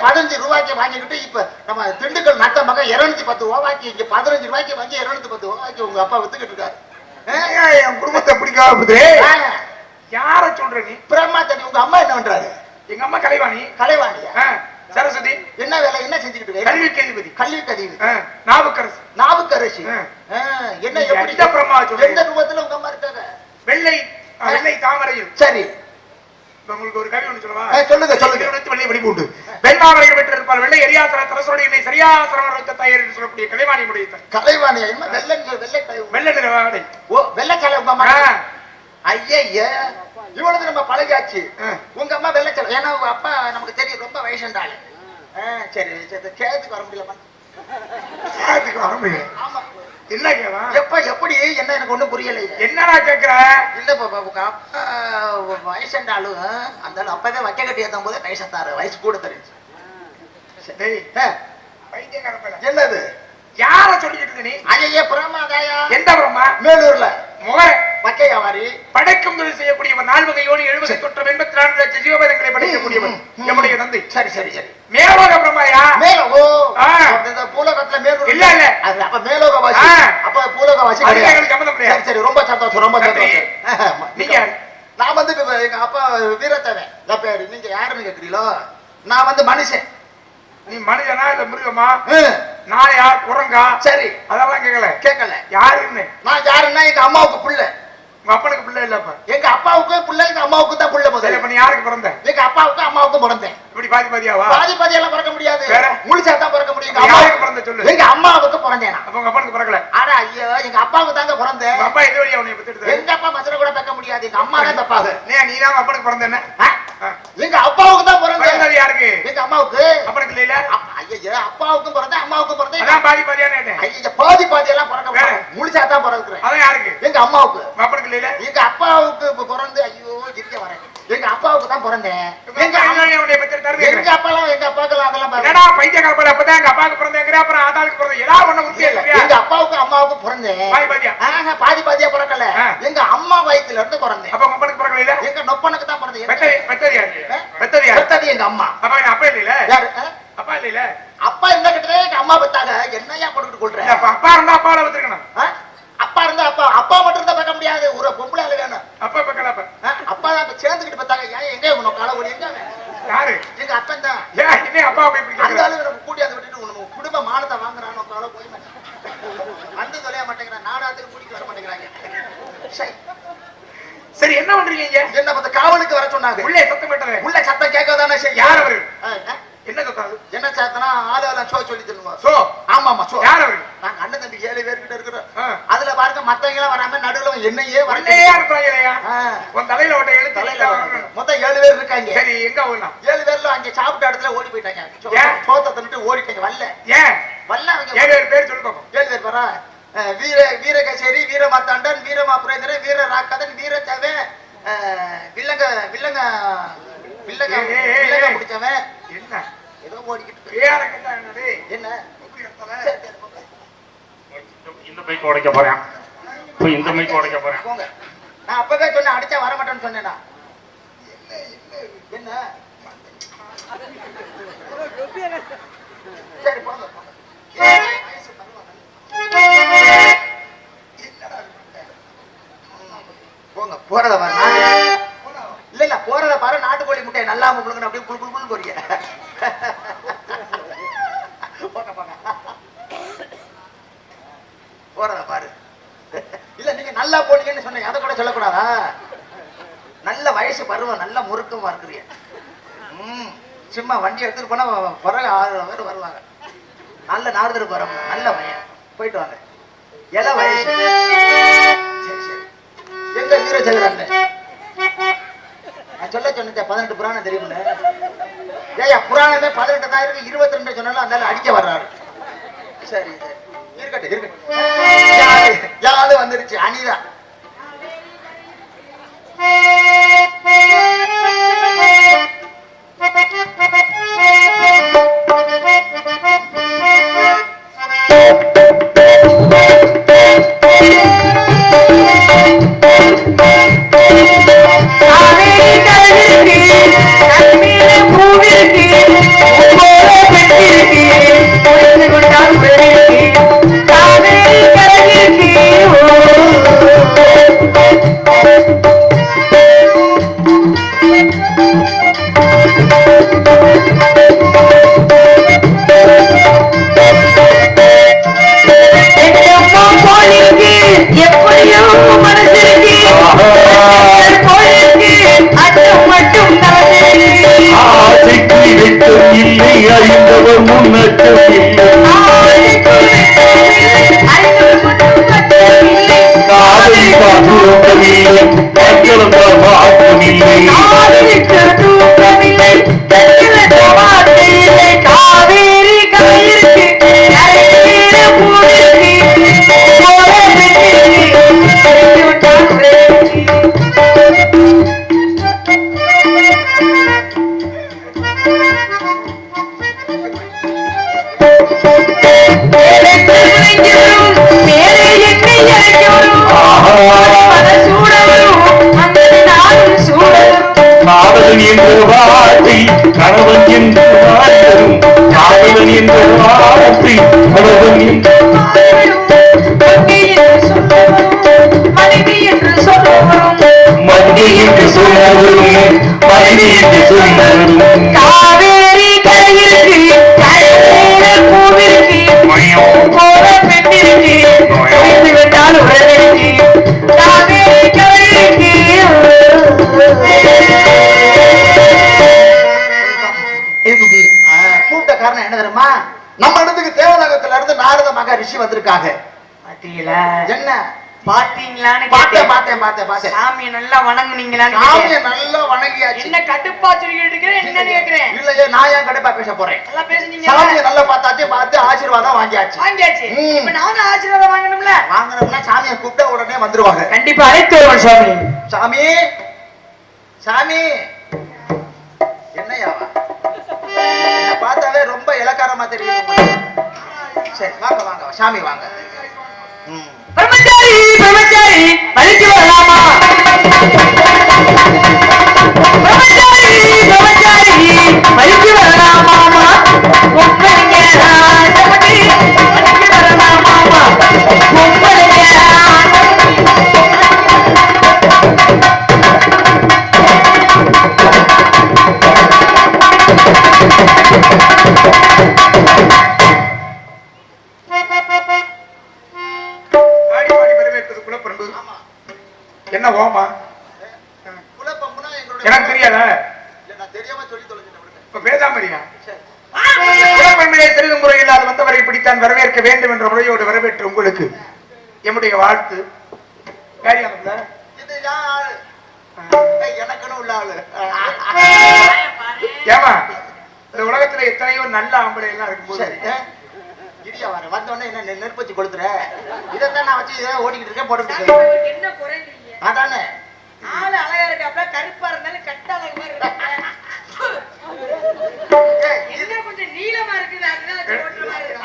பதினஞ்சு ரூபாய்க்கு வாங்கிக்கிட்டு இப்ப நம்ம திண்டுக்கல் நட்ட மகன் இருநூத்தி பத்து ரூபாய்க்கு இங்க பதினஞ்சு ரூபாய்க்கு வாங்கி இருநூத்தி பத்து ரூபாய்க்கு உங்க அப்பா வித்துக்கிட்டு இருக்காரு. என் குடும்பத்தை ஆ, யார சொல்ற நீ? பிரம்மா தண்ணி உங்க அம்மா என்ன பண்றாரு? எங்க அம்மா கலைவாணி. கலைவாணியா? சரஸ்வதி. என்ன வேலை என்ன செஞ்சுக்கிட்டு கல்வி கேள்விபதி கல்வி கதிவு ஆ, நாவுக்கரசு. நாவுக்கரசி. என்ன எப்படி? பிரம்மா? எந்த ரூபத்துல உங்க அம்மா இருக்காங்க? வெள்ளை வெள்ளை தாமரையில் சரி. உங்களுக்கு ஒரு கவி ஒண்ணு சொல்லவா சொல்லுங்க, சொல்லுங்க. வெள்ளை வெடி உண்டு வெண்மாமரைகள் பெற்றிருப்பார் வெள்ளை எரியாசர தரசோடு என்னை சரியாசரம் வைத்த தாயர் என்று சொல்லக்கூடிய கலைவாணி முடித்த கலைவாணியா என்ன வெள்ளை வெள்ளை வெள்ளை நிற வாடை ஓ அம்மா ஆ. ஐய இவ்வளவு நம்ம பழகாச்சு. உங்க அம்மா வெள்ளைக்கலை ஏன்னா உங்க அப்பா நமக்கு தெரியும் ரொம்ப வயசுண்டாள் சரி சரி கேதுக்கு வர முடியலமா சாயத்துக்கு வர முடியும் ஆமா என்ன கேவா எப்ப எப்படி என்ன எனக்கு ஒண்ணும் புரியல என்னடா கேக்குற? இல்ல பாப்பா அப்பா வயசுண்டாலும் அந்த ஆளு அப்பவே வைக்க கட்டி ஏத்தும் போது வயசத்தாரு வயசு கூட தெரிஞ்சு. என்னது? யார சொல்லிக்கிட்டு இருக்க நீ? ஐய பிரமாதாயா. எந்த பிரம்மா? மேலூர்ல. முகர. வக்கையாவாரி படைக்கும் தொழில் செய்யக்கூடியவன் நால்வகை யோனி எழுபது தொற்றம் எண்பத்தி நான்கு லட்சம் ஜீவபதங்களை படைக்கக்கூடியவன். எம்முடைய தந்தை சரி சரி சரி. மேலோக பிரம்மாயா? மேல? ஓ ஆ. இந்த பூலகத்துல மேலூர் இல்ல, இல்ல. அது அப்ப மேலோகவாசி. ஆ. அப்ப அதுக்கு கிடையாது. எங்களுக்கு சம்மந்தம் கிடையாது. சரி சரி. ரொம்ப சந்தோஷம் ரொம்ப. சந்தோஷம். நீங்க யாரு? நான் வந்து எங்க அப்பா வீரத்தவன். என் பேரு. நீங்க யாருன்னு கேக்குறீங்களோ? நான் வந்து மனுஷன். நீ மனிதனா இல்ல மிருகமா? நாயா? குரங்கா? சரி. அதெல்லாம் கேட்கல கேட்கல யாருன்னு? நான் யாருன்னா எங்க அம்மாவுக்கு புள்ள. உங்க அப்பனுக்கு பிள்ளை இல்ல அப்ப எங்க அப்பாவுக்கு புள்ள எங்க அம்மாவுக்கு தான் புள்ள முதல்ல. அப்ப நீ யாருக்கு பிறந்த? எங்க அப்பாவுக்கு அம்மாவுக்கும் பிறந்தேன். இப்படி பாதி பாதியாவா? பாதி பாதி எல்லாம் பிறக்க முடியாது. வேற? முழுசா தான் பிறக்க முடியும். யாருக்கு அம்மாவுக்கு பிறந்த சொல்லு. எங்க அம்மாவுக்கு பிறந்தேன். அப்ப உங்க அப்பனுக்கு பிறக்கல. ஆனா ஐயோ எங்க அப்பாவுக்கு தாங்க பிறந்தேன். அப்பா எது வழியா உன்னை பெற்றுடுது எங்க அப்பா மசர கூட வைக்க முடியாது. எங்க அம்மா தான் தப்பாது நீ நீ தான் அப்பனுக்கு பிறந்த என்ன ஆ. எங்க அப்பாவுக்கு தான் பிறந்தது யாருக்கு? எங்க அம்மாவுக்கு. அப்பனுக்கு இல்ல ஐயா அப்பாவுக்கும் பிறந்தேன் அம்மாவுக்கும் பிறந்தேன். அதான் பாதி பாதியான கேட்டேன் ஐயா பாதி பாதி எல்லாம் பிறக்க. முழுசா தான் பிறக்கிறேன் அதான் யாருக்கு? எங்க அம்மாவுக்கு. அப்பனுக்கு இல்ல எங்க அப்பாவுக்கு பிறந்து ஐயோ இருக்க வரேன். எங்க அப்பாவுக்கு தான் பிறந்தேன். உங்க எங்க அப்பா பெற்றுட்டாரு எங்க அப்பாலாம் எங்க அப்பாக்கெல்லாம் அதெல்லாம். என்னடா பைத்தியக்கார பையன் அப்பதான் எங்க அப்பாவுக்கு பிறந்தேங்கிற அப்புறம் ஆதாளுக்கு பிறந்த ஏதாவது ஒண்ணு உறுதி இல்ல, எங்க அப்பாவுக்கு அம்மாவுக்கும் பிறந்தேன். பாதி பாதியா? பாதி பாதியா பிறக்கல. எங்க அம்மா வயித்துல இருந்து பிறந்தேன். அப்ப உங்க அப்பனுக்கு பிறக்கல இல்ல? எங்க நொப்பனுக்கு தான் பிறந்தேன். பெத்தது பெத்தது யாரு? ஆ? பெத்தது எங்க அம்மா. அப்பா அப்பா இல்ல யாரு? அப்பா இல்ல அப்பா இருந்தா கிட்டே எங்க அம்மா பெத்தாங்க. என்னையா போட்டுக்கிட்டு கொள்றேன் அப்ப அப்பா இருந்தா அப்பாவை வச்சிருக்கணும்? அப்பா இருந்தா அப்பா அப்பா மட்டும் இருந்தா பார்க்க முடியாது. ஒரு பொம்பளை வேணும். அப்பா பக்கல அப்ப ஆ? அப்பா தான் இப்ப சேர்ந்துக்கிட்டு பார்த்தாங்க. ஏன் எங்க உனக்கு கால ஓடி எங்க அவன்? யாரு? எங்க அப்பன் தான். ஏன் இன்னும் அப்பா போய் இப்படி அந்த கேக்குற? ஆளு நம்ம கூட்டியாந்து விட்டுட்டு உனக்கு குடும்ப மானத்தை வாங்குறானோ கால போய் வந்து தொலைய மாட்டேங்கிறான். நாடாத்துக்கு கூட்டிட்டு வர மாட்டேங்கிறாங்க. சை, சரி என்ன பண்றீங்க என்ன பார்த்த காவலுக்கு வர சொன்னாங்க. உள்ளே சத்தம் போட்டது உள்ள சத்தம் கேட்கதானே செய்யும். யார் அவரு? என்ன? சத்தம்? என்ன சாத்தனா? ஆளு எல்லாம் சோ சொல்லி தருவா சோ ஆமா ஆமா சோ யார் அவரு? நாங்க அண்ணன் தம்பி ஏழு பேர்கிட்ட இருக்கிறோம். ஆ. அதுல பாருங்க மத்தவங்க எல்லாம் வராம நடுவுல என்னையே வர உன்னையே அனுப்புறாங்களையா ஆ. உன் தலையில ஓட்ட எழுத்து தலையில. மொத்தம் ஏழு பேர் இருக்காங்க. சரி எங்க போகலாம் ஏழு பேர்ல அங்க சாப்பிட்ட இடத்துல ஓடி போயிட்டாங்க? சோத்தை தின்னுட்டு ஓடிட்டாங்க. வரல. ஏன்? வரல அவங்க. ஏழு பேர் சொல்லு பாப்போம் ஏழு பேர் வரா. அஹ் வீர வீரகசேரி வீரமாத்தாண்டன் வீரமாபுரேந்திரன் வீர ராக்கதன் வீரத்தவன் அஹ் வில்லங்க வில்லங்க வில்லங்க. பிடிச்சவன் என்ன? ஏதோ ஓடிக்கிட்டு என்ன. இந்த பைக் உடைக்க போறேன். இப்போ இந்த மைக் உடைக்க போறேன். போங்க. நான் அப்பவே சொன்னேன் அடிச்சா வர மாட்டேன்னு சொன்னேடா என்ன சரி போங்க போங்க. ஏய், போங்க போறத பாரு நாட்டு- இல்ல இல்ல போறத பாரு நாட்டுக்கோழி முட்டையை நல்லா முழுங்கணும் அப்படியே குளு குளு குளு போறீங்க போங்க போங்க போறத பாரு இல்ல நீங்க நல்லா போனீங்கன்னு சொன்னீங்க அதை கூட சொல்லக்கூடாதா நல்ல வயசு பருவம் நல்ல முறுக்கமா இருக்கிறீங்க ம் சும்மா வண்டி எடுத்துட்டு போனா பிறகு ஆறு பேர் வருவாங்க. நல்ல நாடுதல் போறவங்க நல்ல பையன். போயிட்டு வாங்க. இல வயசு. சரி சரி. எங்க வீரச்சந்திரன்? நான் சொல்ல சொன்னேன் பதினெட்டு புராணம் தெரியுமில்ல ஏயா புராணமே பதினெட்டு தான் இருக்கு. இருபத்தி ரெண்டு சொன்னாலும் அந்த அடிக்க வர்றாரு. சரி சரி. இருக்கட்டும் இருக்கட்டும். யாரு யாரு வந்துருச்சு? அனிதா. அறிந்தவர் முன்னச்சம் காதலி காதுரோட்டமில்லை மங்களம் வாக்கமில்லை சொல்லவரும் மனைவி என்று சொல்லவரும் காவேரி கரையிற்கு கரையில பூவிற்கு போல பெண்ணிற்கு வைத்து விட்டால் உடனடிக்கு காவேரி கரையிற்கு ஆ, கூப்பிட்ட காரணம் என்ன தெரியுமா நம்ம இடத்துக்கு தேவலோகத்துல இருந்து நாரத மகரிஷி வந்திருக்காங்க என்ன பாத்தீங்களான்னு பார்த்தேன் பார்த்தேன் பார்த்தேன் பார்த்தேன். சாமியை நல்லா வணங்குனீங்களான்னு சாமியை. நல்லா வணங்கியாச்சு. என்ன கடுப்பா சொல்லிட்டு இருக்கிறேன் என்னன்னு கேக்குறேன் இல்லையே நான் ஏன் கண்டிப்பா பேச போறேன்? நல்லா பேசுனீங்க. சாமியை நல்லா பார்த்தாச்சு பார்த்து ஆசீர்வாதம் வாங்கியாச்சு. வாங்கியாச்சு. இப்ப நானும் ஆசீர்வாதம் வாங்கணும்ல? வாங்குறோம்னா சாமியை கூப்பிட்டா உடனே வந்துருவாங்க. கண்டிப்பா அழைத்து வருவோம் சாமி. சாமி சாமி. என்னையா? என்ன பார்த்தாவே ரொம்ப இலக்காரமா தெரியுது. சரி வாங்க வாங்க சாமி வாங்க. பிரம்மச்சாரி பிரம்மச்சாரி வரலாமா? பிரம்மச்சாரி பிரம்மச்சாரி வலிக்கு பேசாமரியா சரி. குலப்பண்பிலே சிறிதும் முறையில் அது வந்தவரை பிடித்தான் வரவேற்க வேண்டும் என்ற முறையோடு வரவேற்று உங்களுக்கு எம்முடைய வாழ்த்து. எனக்குன்னு உள்ள ஆளு. ஏமா இந்த உலகத்துல எத்தனையோ நல்ல ஆம்பளை எல்லாம் இருக்கும்போது? இடியா வர வந்த உடனே என்ன நெ- நெருப்பு வச்சு கொளுத்துற? இதைத்தான் நான் வச்சு இதை ஓடிக்கிட்டு இருக்கேன் போட்டுக்கிட்டு என்ன குறைந்தீங்க அதானே. ஆளு அழகா இருக்காப்ல கருப்பா இருந்தாலும் கட்ட அழகு மாதிரி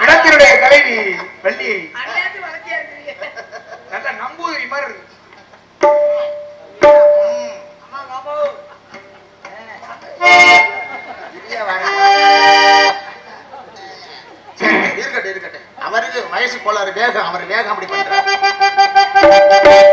இடத்தினுடைய தலைவி வள்ளி அந்நேரத்து வளர்த்தியா இருக்கிறீங்க. நல்ல நம்பூதிரி மாதிரி இருக்கு. அவருக்கு வயசு கோளாறு வேகம் அவர் வேகம் அப்படி பண்றாரு.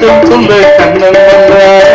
உறவுக்கு சொல்ல கண்ணன் வந்தார்.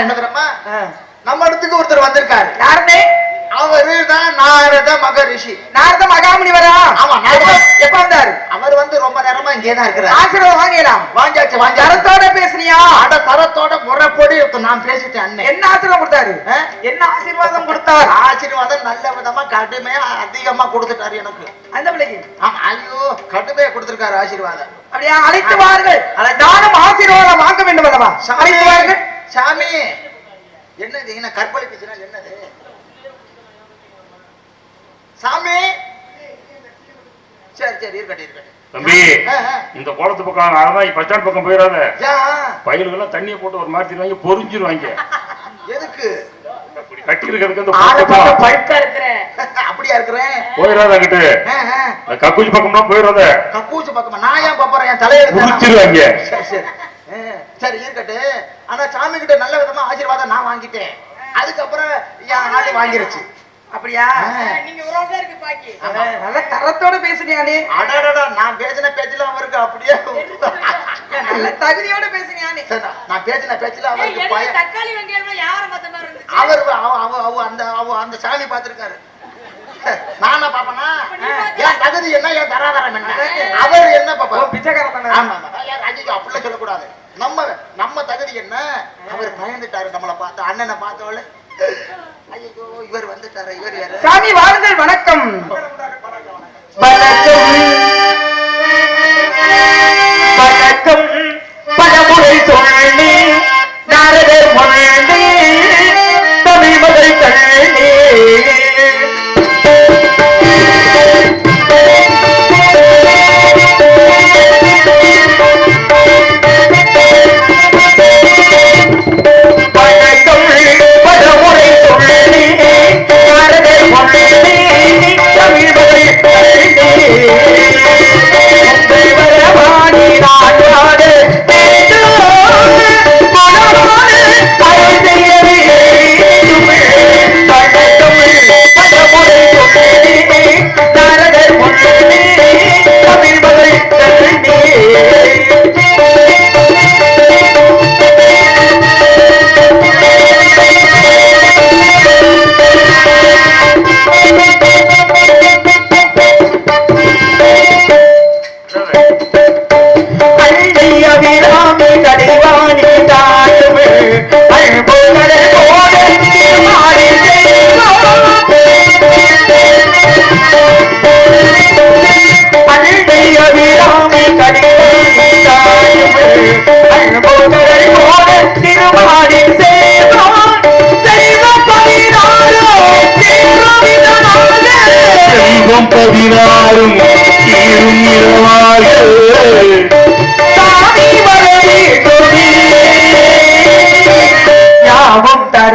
என்ன தெரியுமா. நம்ம இடத்துக்கு ஒருத்தர் வந்திருக்காரு யாருண்ணே? அவரு தான் நாரத மகரிஷி நாரத மகாமுனிவரா? ஆமா, நாரத. எப்ப வந்தாரு? அவர் வந்து ரொம்ப நேரமா இங்கே தான் இருக்கிறார் ஆசீர்வாதம் வாங்கிடலாம். வாங்கியாச்சு வாங்கியாச்சு தரத்தோட பேசுனியா? அட தரத்தோட முறைப்படி நான் பேசிட்டேன் அண்ணன் என்ன ஆசீர்வாதம் கொடுத்தாரு? என்ன ஆசீர்வாதம் கொடுத்தார்? ஆசீர்வாதம் நல்ல விதமா கடுமையா அதிகமா கொடுத்துட்டாரு எனக்கு அந்த பிள்ளைக்கு. ஆமா ஐயோ கடுமையா கொடுத்திருக்காரு ஆசீர்வாதம் அப்படியா அழைத்து வாருங்கள் நானும் ஆசீர்வாதம் வாங்க வேண்டும் அல்லவா அழைத்து வாருங்கள் சாமி! என்னது என்ன கற்பழிப்புச்சுனா என்னது? சாமி! சரி சரி இருக்கட்டும் இருக்கட்டும். தம்பி. இந்த குளத்து பக்கம் அதான் பஸ் ஸ்டாண்ட் பக்கம் போயிடாத. ஏன்? பயிர்களெல்லாம் தண்ணியை போட்டு ஒரு மாதிரி பொறிஞ்சிருவாங்க. எதுக்கு? கட்டி இருக்கிறதுக்கு பக்கம் பழுத்தா இருக்கிறேன். அப்படியா இருக்கிறேன்? போயிடாத. இந்த கக்கூச்சி பக்கம்லாம் போயிடாத. கக்கூச்சு பக்கமா? நான் ஏன் பாப்பறேன் என் தலையில உரிச்சிருவாங்க சரி சரி. சரி இருக்கட்டு ஆனா சாமி கிட்ட நல்ல விதமா ஆசீர்வாதம் நான் வாங்கிட்டேன். அதுக்கப்புறம் என் வாங்கிருச்சு. அப்படியா. நீங்க இருக்கு பாக்கி. நல்ல தரத்தோட பேசுனியானே. அடடடா நான் பேசின பேச்சுல அவருக்கு அப்படியே நல்ல தகுதியோட பேசுனியானே. நான் பேசின பேச்சுல அவருக்கு தக்காளி வெங்காயம் யாரும் மத்த மாதிரி இருந்துச்சு? அவர் அவ அவ அந்த அவ அந்த சாமி பார்த்திருக்காரு. நானா பாப்பனா? என் தகுதி என்ன என் தராதரம் என்ன? அவர் என்ன பாப்பா பிச்சைக்கார தானே ஆமா ஐயா, அப்படிலாம் சொல்லக்கூடாது. நம்ம நம்ம தகுதி என்ன? அவர் பயந்துட்டாரு நம்மளை பார்த்து அண்ணனை பார்த்தவள ஐயோ இவர் வந்துட்டாரு இவர் சாமி வாருங்கள் வணக்கம். வணக்கம். Thank. பதினாறும் தீரும் இரவாக சாமி வரவே யாவும் தர